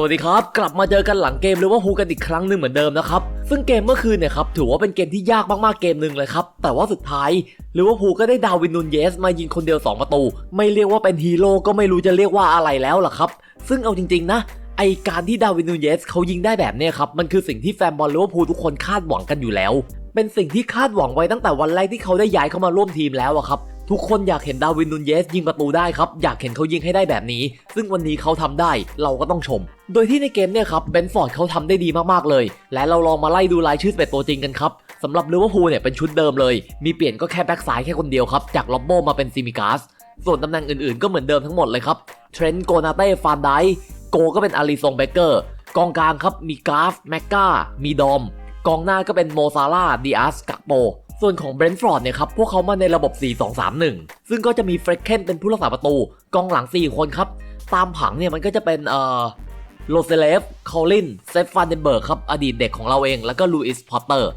สวัสดีครับ กลับมาเจอกันหลังเกมหรือว่าฮูกันอีกครั้งหนึ่งเหมือนเดิมนะครับ ซึ่งเกมเมื่อคืนเนี่ยครับถือว่าเป็นเกมที่ยากมากๆเกมหนึ่งเลยครับ แต่ว่าสุดท้ายหรือว่าฮูก็ได้ดาวินนูนเยส มายิงคนเดียว 2 ประตู ไม่เรียกว่าเป็นฮีโร่ก็ไม่รู้จะเรียกว่าอะไรแล้วล่ะครับ ซึ่งเอาจริง ๆ นะไอการที่ดาวินนูนเยสเขายิงได้แบบเนี้ยครับมันคือสิ่งที่แฟนบอลลิเวอร์พูลทุกคนคาดหวังกันอยู่แล้ว เป็นสิ่งที่คาดหวังไว้ตั้งแต่วันแรกที่เขาได้ย้ายเข้ามาร่วมทีมแล้วอะครับ ทุกคนอยากเห็นดาวินนูนเยส ยิงประตูได้ครับ อยากเห็นเขายิงให้ได้แบบนี้ ซึ่งวันนี้เขาทำได้เราก็ต้องชม โดยที่ในเกมเนี่ยครับเบนฟอร์ดเขาทำได้ดีมากๆเลย และเราลองมาไล่ดูรายชื่อเป็นตัวจริงกันครับสำหรับลิเวอร์พูลเนี่ยเป็นชุดเดิมเลย มีเปลี่ยนก็แค่แบ็กซ้ายแค่คนเดียวครับจากล็อบโบมาเป็นซิมิกาสส่วนตำแหน่งอื่นๆก็เหมือนเดิมทั้งหมดเลยครับเทรนต์โกนาเต้ฟานไดโกก็เป็นอาริซงเบเกอร์กองกลางครับมีกราฟแมกกามีดอม กองหน้าก็เป็นโมซาร่าดิอาสกักโป ส่วนของเบรนท์ฟอร์ดเนี่ยครับ พวกเขามาในระบบ 4-2-3-1 ซึ่งก็จะมีเฟรเคนเป็นผู้รักษาประตู กองหลัง 4 คนครับ ตามผังเนี่ยมันก็จะเป็นเอ่อโรเซเลฟคอลลินเซฟฟานเดนเบิร์กครับอดีตเด็กของเราเอง แล้วก็ลูอิสพอตเตอร์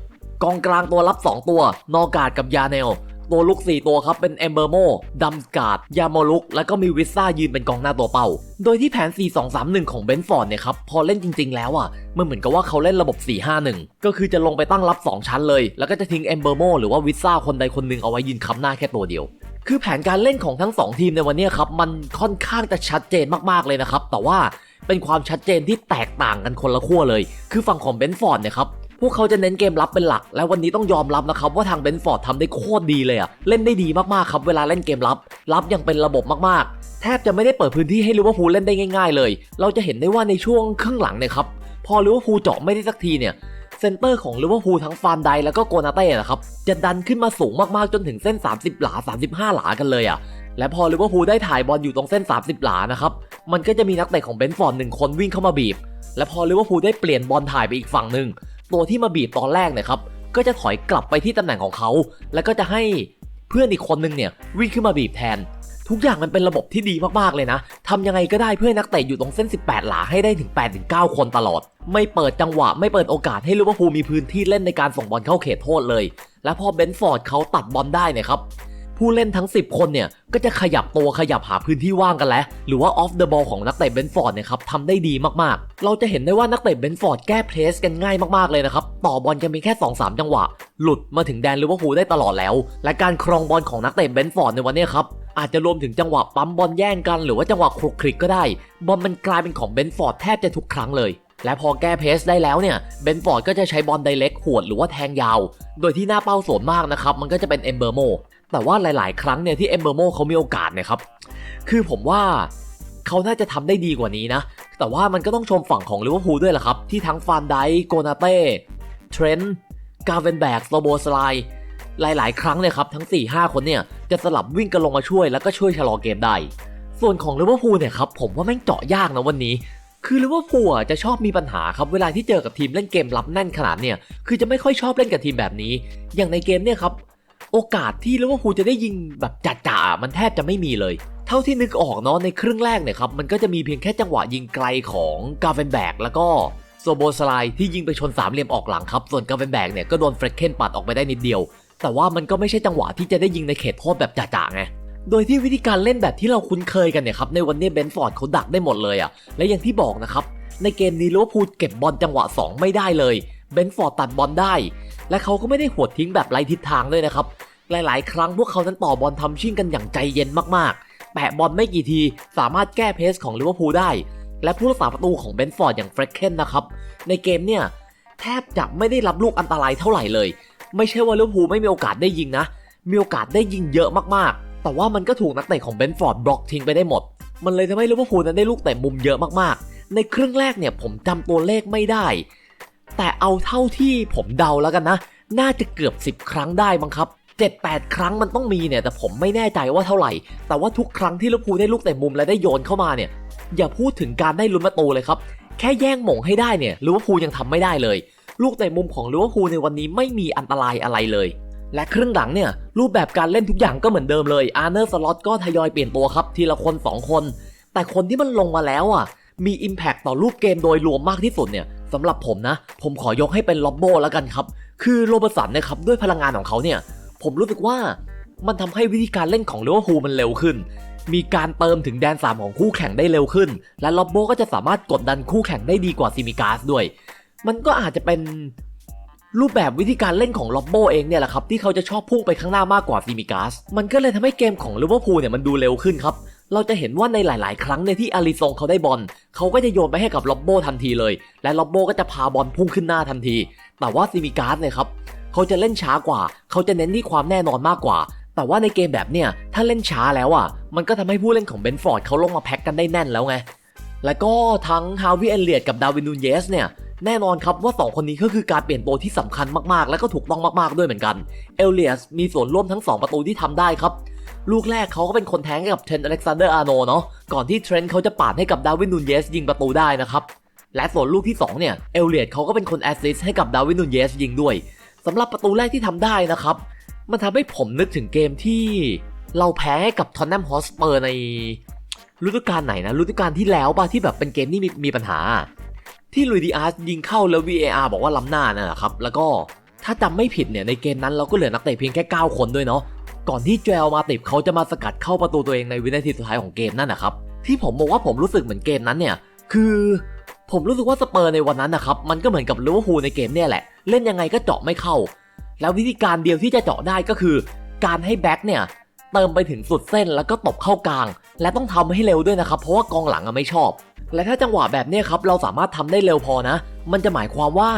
กองกลางตัวรับ 2 ตัวนอกาดกับยาเนล ตัวลุก 4 ตัวครับ เป็นเอมเบอร์โมดัมการ์ดยาโมลุก แล้วก็มีวิสซ่ายืนเป็นกองหน้าตัวเป้า โดยที่แผน 4-2-3-1 ของเบนฟอร์ดเนี่ยครับ พอเล่นจริง ๆ แล้วอะมันเหมือนกับว่าเขาเล่นระบบ 4-5-1 ก็คือจะลงไปตั้งรับ 2 ชั้นเลย แล้วก็จะทิ้งเอมเบอร์โมหรือว่าวิสซ่าคนใดคนหนึ่งเอาไว้ยืนค้ำหน้าแค่ตัวเดียวคือแผนการเล่นของทั้ง 2 ทีมในวันนี้ครับ มันค่อนข้างจะชัดเจนมากๆเลยนะครับ แต่ว่าเป็นความชัดเจนที่แตกต่างกันคนละขั้วเลย คือฝั่งของเบนฟอร์ดเนี่ยครับ พวกเขาจะเน้นเกมรับเป็นหลัก และวันนี้ต้องยอมรับนะครับว่าทางเบนฟอร์ดทำได้โคตรดีเลยอะเล่นได้ดีมากๆครับเวลาเล่นเกมรับ รับอย่างเป็นระบบมากๆ แทบจะไม่ได้เปิดพื้นที่ให้ลิเวอร์พูลเล่นได้ง่าย ๆ เลย เราจะเห็นได้ว่าในช่วงครึ่งหลังเนี่ยครับพอลิเวอร์พูลเจาะไม่ได้สักทีเนี่ยเซนเตอร์ของลิเวอร์พูลทั้งฟานไดแล้วก็โกนาเต้นะครับจะดันขึ้นมาสูงมากๆจนถึงเส้น 30 หลา 35 หลากันเลยอะและพอลิเวอร์พูลได้ถ่ายบอลอยู่ตรงเส้น 30 หลานะครับมันก็จะมีนักเตะของเบนฟอร์ดหนึ่งคนวิ่งเข้ามาบีบ และพอลิเวอร์พูลได้เปลี่ยนบอลถ่ายไปอีกฝั่งหนึ่ง ตัวที่มาบีบตอนแรกเนี่ยครับก็จะถอยกลับไปที่ตำแหน่งของเขา แล้วก็จะให้เพื่อนอีกคนนึงเนี่ยวิ่งขึ้นมาบีบแทน ทุกอย่างมันเป็นระบบที่ดีมากๆเลยนะทำยังไงก็ได้เพื่อนักเตะอยู่ตรงเส้น 18 หลาให้ได้ถึง8-9คนตลอด ไม่เปิดจังหวะไม่เปิดโอกาสให้ลิเวอร์พูลมีพื้นที่เล่นในการส่งบอลเข้าเขตโทษเลย และพอเบนฟอร์ดเขาตัดบอลได้เนี่ยครับ ผู้เล่นทั้ง 10 คนเนี่ย ก็จะขยับตัวขยับหาพื้นที่ว่างกันแล้ว หรือว่าออฟเดอะบอลของนักเตะเบนฟอร์ดเนี่ยครับทำได้ดีมากๆ เราจะเห็นได้ว่านักเตะเบนฟอร์ดแก้เพรสกันง่ายมากๆเลยนะครับ ต่อบอลกันเพียงแค่ 2-3 จังหวะ หลุดมาถึงแดนลิเวอร์พูลได้ตลอดแล้ว และการครองบอลของนักเตะเบนฟอร์ดในวันนี้ครับอาจจะรวมถึงจังหวะปั๊มบอลแย่งกัน หรือว่าจังหวะคลุกคลิกก็ได้ บอลมันกลายเป็นของเบนฟอร์ดแทบจะทุกครั้งเลย และพอแก้เพสได้แล้วเนี่ยเบนฟอร์ดก็จะใช้บอลไดเล็กหวดหรือว่าแทงยาว โดยที่หน้าเป้าส่วนมากนะครับมันก็จะเป็นเอมเบอร์โม แต่ว่าหลาย ๆ ครั้งเนี่ยที่เอมเบอร์โมเขามีโอกาสเนะครับ คือผมว่าเขาน่าจะทำได้ดีกว่านี้นะ แต่ว่ามันก็ต้องชมฝั่งของลิเวอร์พูลด้วยแหละครับ ที่ทั้งฟานไดโกนาเต้ เทรนต์ กาเวนแบกโซโบสไลหลาย ๆ ครั้งเนี่ยครับ ทั้ง 4-5 คนเนี่ยจะสลับวิ่งกันลงมาช่วยแล้วก็ช่วยชะลอเกมได้ ส่วนของลิเวอร์พูลเนี่ยครับผมว่าแม่งเจาะยากนะวันนี้ คือลิเวอร์พูลจะชอบมีปัญหาครับเวลาที่เจอกับทีมเล่นเกมรับแน่นขนาดเนี่ยคือจะไม่ค่อยชอบเล่นกับทีมแบบนี้ อย่างในเกมเนี่ยครับ โอกาสที่ลิเวอร์พูลจะได้ยิงแบบจ่าๆมันแทบจะไม่มีเลยเท่าที่นึกออกเนาะในครึ่งแรกเนี่ยครับมันก็จะมีเพียงแค่จังหวะยิงไกลของกาเวนแบกแล้วก็โซโบสไลที่ยิงไปชนสามเหลี่ยมออกหลังครับ ส่วนกาเวนแบกเนี่ยก็โดนเฟรเคนปัดออกไปได้นิดเดียว แต่ว่ามันก็ไม่ใช่จังหวะที่จะได้ยิงในเขตโทษแบบจ่าๆไงโดยที่วิธีการเล่นแบบที่เราคุ้นเคยกันเนี่ยครับในวันนี้เบนฟอร์ดเขาดักได้หมดเลยอะ่ะและอย่างที่บอกนะครับในเกมนี้ลิเวอร์พูลเก็บบอลจังหวะ 2 ไม่ได้เลย เบนฟอร์ดตัดบอลได้ และเขาก็ไม่ได้หวดทิ้งแบบไร้ทิศทางด้วยนะครับ หลายๆ ครั้งพวกเขานั้นต่อบอลทำชิ่งกันอย่างใจเย็นมากๆ แปะบอลไม่กี่ทีสามารถแก้เพสของลิเวอร์พูลได้ และผู้รักษาประตูของเบนฟอร์ดอย่างเฟรเคนนะครับ ในเกมเนี่ยแทบจะไม่ได้รับลูกอันตรายเท่าไหร่เลย ไม่ใช่ว่าลิเวอร์พูลไม่มีโอกาสได้ยิงนะ มีโอกาสได้ยิงเยอะมากๆ แต่ว่ามันก็ถูกนักเตะของเบนฟอร์ดบล็อกทิ้งไปได้หมด มันเลยทำให้ลิเวอร์พูลนั้นได้ลูกเตะมุมเยอะมากๆ ในครึ่งแรกเนี่ยผมจำตัวเลขไม่ได้ แต่เอาเท่าที่ผมเดาแล้วกันนะ น่าจะเกือบ 10 ครั้งได้มั้งครับ7-8 ครั้งมันต้องมีเนี่ยแต่ผมไม่แน่ใจว่าเท่าไหร่ แต่ว่าทุกครั้งที่ลิเวอร์พูลได้ลูกเตะมุมและได้โยนเข้ามาเนี่ย อย่าพูดถึงการได้ลุ้นประตูเลยครับ แค่แย่งหม่งให้ได้เนี่ยลิเวอร์พูลยังทำไม่ได้เลย ลูกเตะมุมของลิเวอร์พูลในวันนี้ไม่มีอันตรายอะไรเลย และครึ่งหลังเนี่ย รูปแบบการเล่นทุกอย่างก็เหมือนเดิมเลยอาร์เนอร์สล็อตก็ทยอยเปลี่ยนตัวครับทีละคน 2 คน แต่คนที่มันลงมาแล้วอะมี Impact ต่อรูปเกมโดยรวมมากที่สุดเนี่ย สำหรับผมนะ ผมขอยกให้เป็นล็อบโบแล้วกันครับ คือโรเบสันนะครับด้วยพลังงานของเขาเนี่ย ผมรู้สึกว่ามันทำให้วิธีการเล่นของลิเวอร์พูลมันเร็วขึ้น มีการเติมถึงแดน 3 ของคู่แข่งได้เร็วขึ้น และล็อบโบก็จะสามารถกดดันคู่แข่งได้ดีกว่าซิมิกาสด้วย มันก็อาจจะเป็นรูปแบบวิธีการเล่นของล็อบโบเองเนี่ยแหละครับที่เขาจะชอบพุ่งไปข้างหน้า มากกว่าซิมิกาส มันก็เลยทำให้เกมของลิเวอร์พูลเนี่ยมันดูเร็วขึ้นครับ เราจะเห็นว่าในหลาย ๆ ครั้งเนี่ยที่อาริซงเขาได้บอลเขาก็จะโยนไปให้กับล็อบโบทันทีเลย และล็อบโบก็จะพาบอลพุ่งขึ้นหน้าทันที แต่ว่าซิมิกาสเนี่ยครับเขาจะเล่นช้ากว่า เขาจะเน้นที่ความแน่นอนมากกว่า แต่ว่าในเกมแบบเนี่ยถ้าเล่นช้าแล้วอะ มันก็ทำให้ผู้เล่นของเบนฟอร์ดเขาลงมาแพ็กกันได้แน่นแล้วไงแล้วก็ทั้งฮาวิเอเลียดกับดาวินนูเยสเนี่ยแน่นอนครับว่า 2 คนนี้ก็คือการเปลี่ยนตัวที่สำคัญมากๆ และก็ถูกต้องมากๆด้วยเหมือนกัน เอเลียสมีส่วนร่วมทั้ง 2 ประตูที่ทำได้ครับ ลูกแรกเขาก็เป็นคนแทงให้กับเทรนต์อเล็กซานเดอร์อาร์โนเนาะก่อนที่เทรนต์เขาจะปาดให้กับดาวินนูนเยสยิงประตูได้นะครับและส่วนลูกที่ 2 เนี่ยเอลเลียดเขาก็เป็นคนแอสซิสต์ให้กับดาวินนูนเยสยิงด้วยสำหรับประตูแรกที่ทำได้นะครับ มันทำให้ผมนึกถึงเกมที่เราแพ้ให้กับทอนแนมฮอสเปอร์ในฤดูกาลไหนนะฤดูกาลที่แล้วป่ะที่แบบเป็นเกมที่มีมีปัญหา ที่ลุยดิอาร์สยิงเข้าแล้ว VAR บอกว่าล้ำหน้านะครับแล้วก็ถ้าจำไม่ผิดเนี่ยในเกมนั้นเราก็เหลือนักเตะเพียงแค่ 9 คนด้วยเนาะ ก่อนที่เจลมาติบเขาจะมาสกัดเข้าประตูตัวเองในวินาทีสุดท้ายของเกมนั่นนะครับ ที่ผมบอกว่าผมรู้สึกเหมือนเกมนั้นเนี่ย คือ ผมรู้สึกว่าสเปอร์ในวันนั้นนะครับ มันก็เหมือนกับลิเวอร์พูลในเกมเนี่ยแหละ เล่นยังไงก็เจาะไม่เข้า แล้ววิธีการเดียวที่จะเจาะได้ก็คือ การให้แบ็คเนี่ยเติมไปถึงสุดเส้นแล้วก็ตบเข้ากลาง และต้องทำให้เร็วด้วยนะครับ เพราะว่ากองหลังอะไม่ชอบ และถ้าจังหวะแบบนี้ครับเราสามารถทำได้เร็วพอนะ มันจะหมายความว่า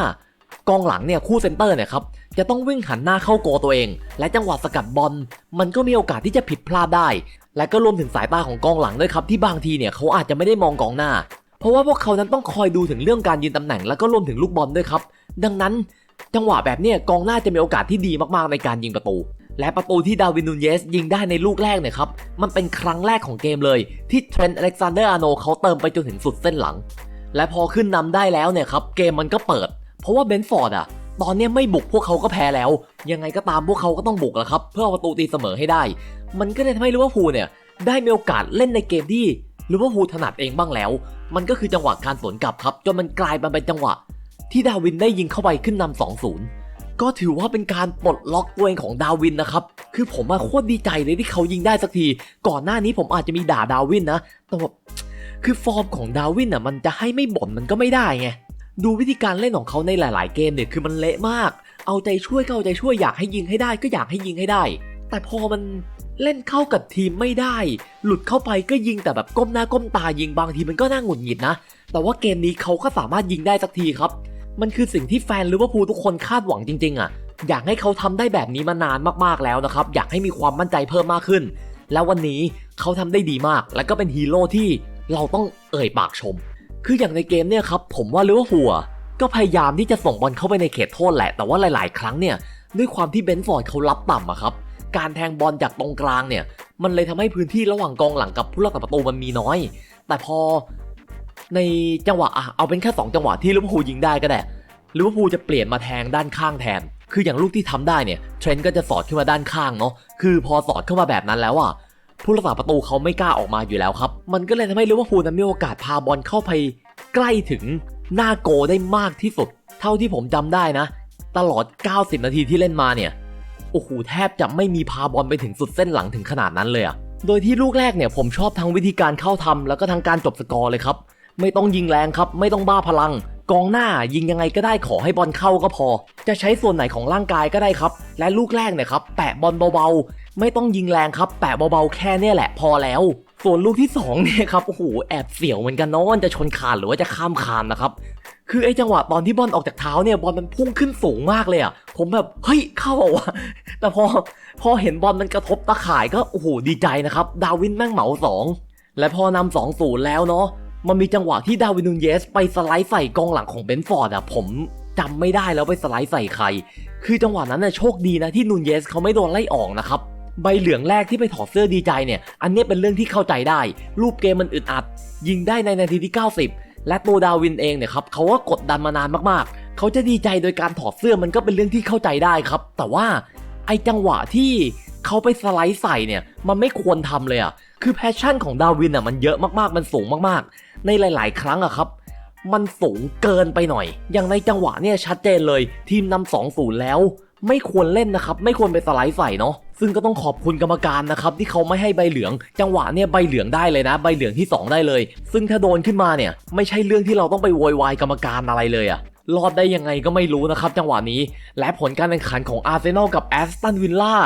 กองหลังเนี่ยคู่เซนเตอร์เนี่ยครับจะต้องวิ่งหันหน้าเข้าโกตัวเอง และจังหวะสกัดบอลมันก็มีโอกาสที่จะผิดพลาดได้ และก็รวมถึงสายตาของกองหลังด้วยครับที่บางทีเนี่ยเขาอาจจะไม่ได้มองกองหน้า เพราะว่าพวกเขานั้นต้องคอยดูถึงเรื่องการยืนตำแหน่ง แล้วก็รวมถึงลูกบอลด้วยครับ ดังนั้นจังหวะแบบเนี้ยกองหน้าจะมีโอกาสที่ดีมากๆในการยิงประตู และประตูที่ดาวินนูเยสยิงได้ในลูกแรกเนี่ยครับมันเป็นครั้งแรกของเกมเลย ที่เทรนต์อเล็กซานเดอร์อาร์โนเขาเติมไปจนถึงสุดเส้นหลัง และพอขึ้นนำได้แล้วเนี่ยครับเกมมันก็เปิด เพราะว่าเบนฟอร์ดอะตอนนี้ไม่บุกพวกเขาก็แพ้แล้ว ยังไงก็ตามพวกเขาก็ต้องบุกแหละครับ เพื่อเอาประตูตีเสมอให้ได้ มันก็เลยทำให้ลิเวอร์พูลเนี่ยได้มีโอกาสเล่นในเกมที่ลิเวอร์พูลถนัดเองบ้างแล้ว มันก็คือจังหวะการสวนกลับครับจนมันกลายมาเป็นจังหวะ ที่ดาวินได้ยิงเข้าไปขึ้นนำ2-0 ก็ถือว่าเป็นการปลดล็อกตัวเองของดาวินนะครับ คือผมมาโคตรดีใจเลยที่เขายิงได้สักที ก่อนหน้านี้ผมอาจจะมีด่าดาวินนะ แต่แบบคือฟอร์มของดาวินอะมันจะให้ไม่บ่นมันก็ไม่ได้ไง ดูวิธีการเล่นของเขาในหลาย ๆ เกมเนี่ยคือมันเละมาก เอาใจช่วยก็เอาใจช่วยอยากให้ยิงให้ได้ก็อยากให้ยิงให้ได้ แต่พอมันเล่นเข้ากับทีมไม่ได้ หลุดเข้าไปก็ยิงแต่แบบก้มหน้าก้มตายิงบางทีมันก็น่าหงุดหงิดนะ แต่ว่าเกมนี้เขาก็สามารถยิงได้สักทีครับ มันคือสิ่งที่แฟนลิเวอร์พูลทุกคนคาดหวังจริง ๆอะ อยากให้เขาทำได้แบบนี้มานานมากๆแล้วนะครับ อยากให้มีความมั่นใจเพิ่มมากขึ้น แล้ววันนี้เขาทำได้ดีมาก และก็เป็นฮีโร่ที่เราต้องเอ่ยปากชม คืออย่างในเกมเนี่ยครับผมว่าลิเวอร์พูลก็พยายามที่จะส่งบอลเข้าไปในเขตโทษแหละ แต่ว่าหลาย ๆ ครั้งเนี่ยด้วยความที่เบนฟอร์ดเขารับต่ำอะครับ การแทงบอลจากตรงกลางเนี่ย มันเลยทำให้พื้นที่ระหว่างกองหลังกับผู้รักษาประตูมันมีน้อย แต่พอในจังหวะอะเอาเป็นแค่2จังหวะที่ลิเวอร์พูลยิงได้ก็ได้ลิเวอร์พูลจะเปลี่ยนมาแทงด้านข้างแทน คืออย่างลูกที่ทำได้เนี่ยเทรนต์ก็จะสอดขึ้นมาด้านข้างเนาะ คือพอสอดเข้ามาแบบนั้นแล้วอะ ผู้รักษาประตูเขาไม่กล้าออกมาอยู่แล้วครับ มันก็เลยทำให้ลิเวอร์พูลนั้นมีโอกาสพาบอลเข้าไปใกล้ถึงหน้าโกได้มากที่สุด เท่าที่ผมจำได้นะ ตลอด 90 นาทีที่เล่นมาเนี่ยโอ้โหแทบจะไม่มีพาบอลไปถึงสุดเส้นหลังถึงขนาดนั้นเลยอะโดยที่ลูกแรกเนี่ยผมชอบทั้งวิธีการเข้าทำแล้วก็ทั้งการจบสกอร์เลยครับ ไม่ต้องยิงแรงครับ ไม่ต้องบ้าพลัง กองหน้ายิงยังไงก็ได้ขอให้บอลเข้าก็พอ จะใช้ส่วนไหนของร่างกายก็ได้ครับ และลูกแรกเนี่ยครับแปะบอลเบาๆ ไม่ต้องยิงแรงครับ แปะเบาๆแค่เนี่ยแหละพอแล้ว ส่วนลูกที่สองเนี่ยครับโอ้โหแอบเสียวเหมือนกันเนาะว่าจะชนคานหรือว่าจะข้ามคานนะครับคือไอ้จังหวะตอนที่บอลออกจากเท้าเนี่ยบอลมันพุ่งขึ้นสูงมากเลยอะผมแบบเฮ้ยเข้าเหรอวะแต่พอพอเห็นบอลมันกระทบตะข่ายก็โอ้โหดีใจนะครับ ดาวินแม่งเหมาสองและพอนำสองศูนย์แล้วเนาะ มันมีจังหวะที่ดาวินนูนเยส ไปสไลด์ใส่กองหลังของเบนฟอร์ดอะผมจำไม่ได้แล้วไปสไลด์ใส่ใคร คือจังหวะนั้นน่ะโชคดีนะที่นูนเยสเขาไม่โดนไล่ออกนะครับ ใบเหลืองแรกที่ไปถอดเสื้อดีใจเนี่ย อันนี้เป็นเรื่องที่เข้าใจได้ รูปเกมมันอึดอัด ยิงได้ในนาทีที่ 90 และตัวดาวินเองเนี่ยครับเขาก็กดดันมานานมากๆ เขาจะดีใจโดยการถอดเสื้อมันก็เป็นเรื่องที่เข้าใจได้ครับ แต่ว่าไอจังหวะที่เขาไปสไลด์ใส่เนี่ย มันไม่ควรทำเลยอะ คือแพชชั่นของดาวินอะมันเยอะมากๆ มันสูงมากๆ ในหลาย ๆ ครั้งอะครับ มันสูงเกินไปหน่อย อย่างในจังหวะเนี่ยชัดเจนเลย ทีมนำสองศูนย์แล้ว ไม่ควรเล่นนะครับ ไม่ควรไปสไลด์ใส่เนาะซึ่งก็ต้องขอบคุณกรรมการนะครับ ที่เขาไม่ให้ใบเหลือง จังหวะเนี่ยใบเหลืองได้เลยนะ ใบเหลืองที่ 2 ได้เลย ซึ่งถ้าโดนขึ้นมาเนี่ย ไม่ใช่เรื่องที่เราต้องไปโวยวายกรรมการอะไรเลยอะรอดได้ยังไงก็ไม่รู้นะครับ จังหวะนี้ และผลการแข่งขันของอาร์เซนอลกับแอสตันวิลล่า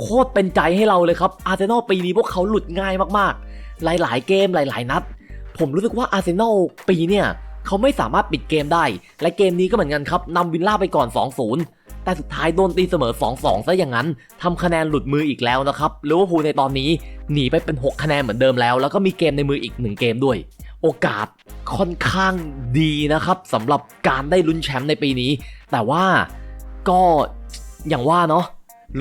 โคตรเป็นใจให้เราเลยครับอาร์เซนอลปีนี้พวกเขาหลุดง่ายมากๆ หลายๆ เกมหลาย ๆ นัด ผมรู้สึกว่าอาร์เซนอลปีเนี่ยเขาไม่สามารถปิดเกมได้ และเกมนี้ก็เหมือนกันครับนำวิลล่าไปก่อน 2-0 แต่สุดท้ายโดนตีเสมอ 2-2 ซะอย่างนั้นทำคะแนนหลุดมืออีกแล้วนะครับลิเวอร์พูลในตอนนี้หนีไปเป็น 6 คะแนนเหมือนเดิมแล้ว แล้วก็มีเกมในมืออีก 1 เกมด้วย โอกาสค่อนข้างดีนะครับสำหรับการได้ลุ้นแชมป์ในปีนี้ แต่ว่าก็อย่างว่าเนาะ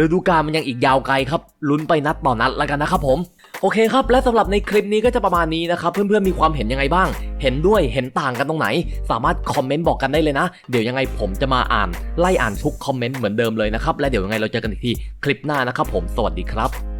ฤดูกาลมันยังอีกยาวไกลครับลุ้นไปนัดต่อนัดแล้วกันนะครับผมโอเคครับ และสำหรับในคลิปนี้ก็จะประมาณนี้นะครับ เพื่อนๆมีความเห็นยังไงบ้าง เห็นด้วยเห็นต่างกันตรงไหน สามารถคอมเมนต์บอกกันได้เลยนะ เดี๋ยวยังไงผมจะมาอ่าน ไล่อ่านทุกคอมเมนต์เหมือนเดิมเลยนะครับ และเดี๋ยวยังไงเราเจอกันอีกทีคลิปหน้านะครับผมสวัสดีครับ